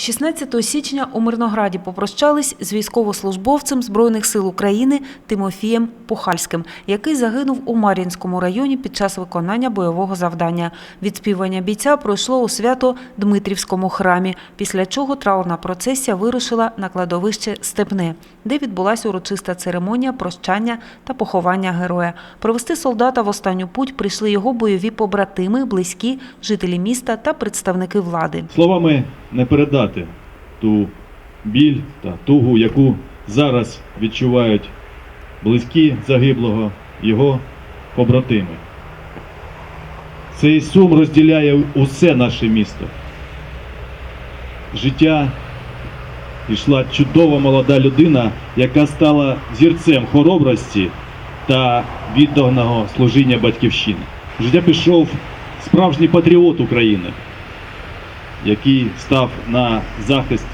16 січня у Мирнограді попрощались з військовослужбовцем Збройних сил України Тимофієм Пухальським, який загинув у Мар'їнському районі під час виконання бойового завдання. Відспівання бійця пройшло у свято Дмитрівському храмі, після чого траурна процесія вирушила на кладовище Степне, де відбулася урочиста церемонія прощання та поховання героя. Провести солдата в останню путь прийшли його бойові побратими, близькі, жителі міста та представники влади. Словами не передати ту біль та тугу, яку зараз відчувають близькі загиблого, його побратими. Цей сум розділяє усе наше місто. Життя йшла чудова молода людина, яка стала зірцем хоробрості та відданого служіння батьківщини. Життя пішов справжній патріот України який став на захист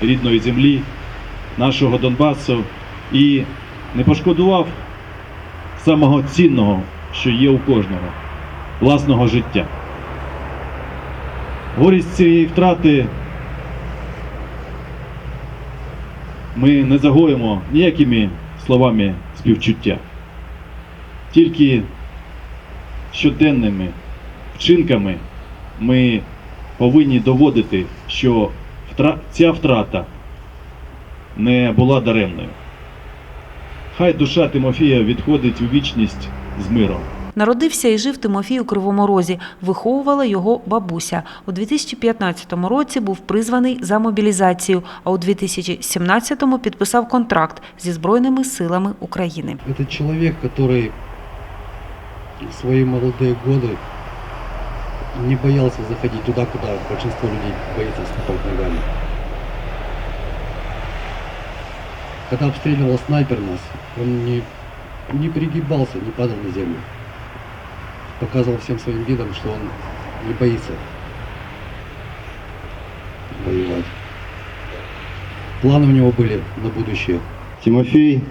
рідної землі, нашого Донбасу і не пошкодував самого цінного, що є у кожного власного життя. Горість цієї втрати ми не загоїмо ніякими словами співчуття, тільки щоденними вчинками ми повинні доводити, що втра- ця втрата не була даремною. Хай душа Тимофія відходить у вічність з миром. Народився і жив Тимофій у Кривому Розі. Виховувала його бабуся. У 2015 році був призваний за мобілізацію, а у 2017-му підписав контракт зі Збройними силами України. Это человек, который в свои молодые годы не боялся заходить туда, куда большинство людей боится ступать ногами. Когда обстреливал снайпер нас, он не, не перегибался, не падал на землю. Показывал всем своим видом, что он не боится воевать. Планы у него были на будущее. Тимофей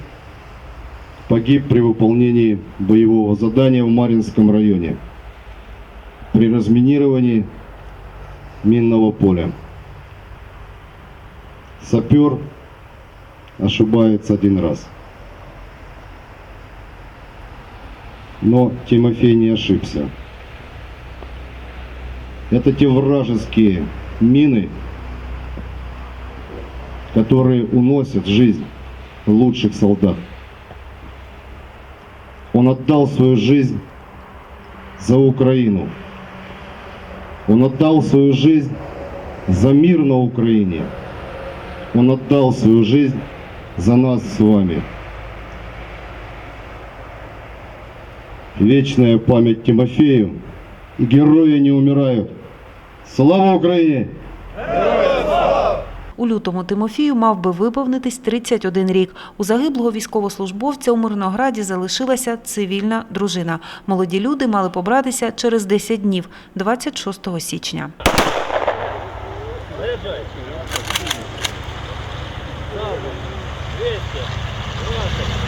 погиб при выполнении боевого задания в Маринском районе при разминировании минного поля. Сапер ошибается один раз. Но Тимофей не ошибся. Это те вражеские мины, которые уносят жизнь лучших солдат. Он отдал свою жизнь за Украину. Он отдал свою жизнь за мир на Украине. Он отдал свою жизнь за нас с вами. Вечная память Тимофею. Герои не умирают. Слава Украине! У лютому Тимофію мав би виповнитись 31 рік. У загиблого військовослужбовця у Мирнограді залишилася цивільна дружина. Молоді люди мали побратися через 10 днів, 26 січня. Двести.